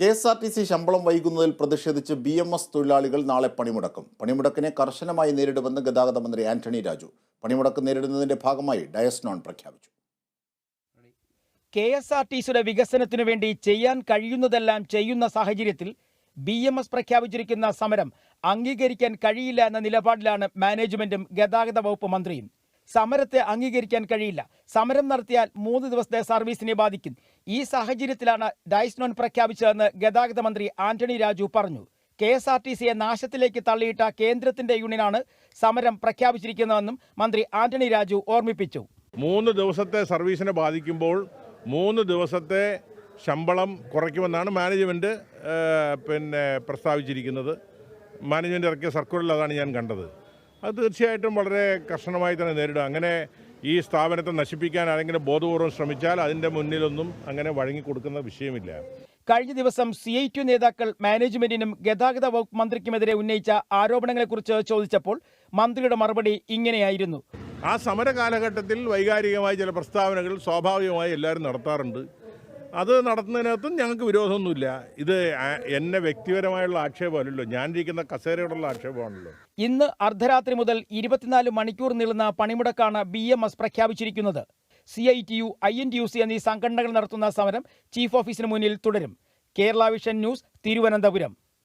K S R T C ശമ്പളം വൈകുന്നതിൽ പ്രതിഷേധിച്ച് ബി എം എസ് തൊഴിലാളികൾ നാളെ പണിമുടക്കും. പണിമുടക്കിനെ കർശനമായി നേരിടുമെന്ന് ഗതാഗത മന്ത്രി ആന്റണി രാജു. പണിമുടക്ക് നേരിടുന്നതിന്റെ ഭാഗമായി ഡയസ്നോൺ പ്രഖ്യാപിച്ചു. കെ എസ് ആർ ടി സിയുടെ വികസനത്തിനു വേണ്ടി ചെയ്യാൻ കഴിയുന്നതെല്ലാം ചെയ്യുന്ന സാഹചര്യത്തിൽ ബി എം എസ് പ്രഖ്യാപിച്ചിരിക്കുന്ന സമരം അംഗീകരിക്കാൻ കഴിയില്ല എന്ന നിലപാടിലാണ് മാനേജ്മെന്റും ഗതാഗത വകുപ്പ് മന്ത്രിയും. സമരത്തെ അംഗീകരിക്കാൻ കഴിയില്ല. സമരം നടത്തിയാൽ മൂന്ന് ദിവസത്തെ സർവീസിനെ ബാധിക്കും. ഈ സാഹചര്യത്തിലാണ് ഡൈസ്നോൺ പ്രഖ്യാപിച്ചതെന്ന് ഗതാഗത മന്ത്രി ആന്റണി രാജു പറഞ്ഞു. കെ എസ് ആർ ടി സിയെ നാശത്തിലേക്ക് തള്ളിയിട്ട കേന്ദ്രത്തിന്റെ യൂണിയനാണ് സമരം പ്രഖ്യാപിച്ചിരിക്കുന്നതെന്നും മന്ത്രി ആന്റണി രാജു ഓർമ്മിപ്പിച്ചു. മൂന്ന് ദിവസത്തെ സർവീസിനെ ബാധിക്കുമ്പോൾ മൂന്ന് ദിവസത്തെ ശമ്പളം കുറയ്ക്കുമെന്നാണ് മാനേജ്മെന്റ് പിന്നെ പ്രസ്താവിച്ചിരിക്കുന്നത്. മാനേജ്മെന്റ് ഇറക്കിയ സർക്കുലറിൽ അതാണ് ഞാൻ കണ്ടത്. അത് തീർച്ചയായിട്ടും വളരെ കർശനമായി തന്നെ നേരിടും. അങ്ങനെ ഈ സ്ഥാപനത്തെ നശിപ്പിക്കാൻ ആരെങ്കിലും ബോധപൂർവം ശ്രമിച്ചാൽ അതിന്റെ മുന്നിലൊന്നും അങ്ങനെ വഴങ്ങിക്കൊടുക്കുന്ന വിഷയമില്ല. കഴിഞ്ഞ ദിവസം സി ഐ ടി നേതാക്കൾ മാനേജ്മെന്റിനും ഗതാഗത വകുപ്പ് മന്ത്രിക്കുമെതിരെ ഉന്നയിച്ച ആരോപണങ്ങളെക്കുറിച്ച് ചോദിച്ചപ്പോൾ മന്ത്രിയുടെ മറുപടി ഇങ്ങനെയായിരുന്നു. ആ സമര കാലഘട്ടത്തിൽ വൈകാരികമായ ചില പ്രസ്താവനകൾ സ്വാഭാവികമായി എല്ലാവരും നടത്താറുണ്ട്. അത് നടത്തുന്നതിനകത്തും ഞങ്ങൾക്ക് വിരോധമൊന്നുമില്ല. ഇത് എന്നെ വ്യക്തിപരമായുള്ള ആക്ഷേപമല്ലല്ലോ ഞാനിരിക്കുന്ന കസേരയോടുള്ള ആക്ഷേപമാണല്ലോ. ഇന്ന് അർദ്ധരാത്രി മുതൽ ഇരുപത്തിനാല് മണിക്കൂർ നീളുന്ന പണിമുടക്കാണ് ബി എം എസ് പ്രഖ്യാപിച്ചിരിക്കുന്നത്. C I T U I N T U C എന്നീ സംഘടനകൾ നടത്തുന്ന സമരം ചീഫ് ഓഫീസിന് മുന്നിൽ തുടരും. Kerala vision news Thiruvananthapuram.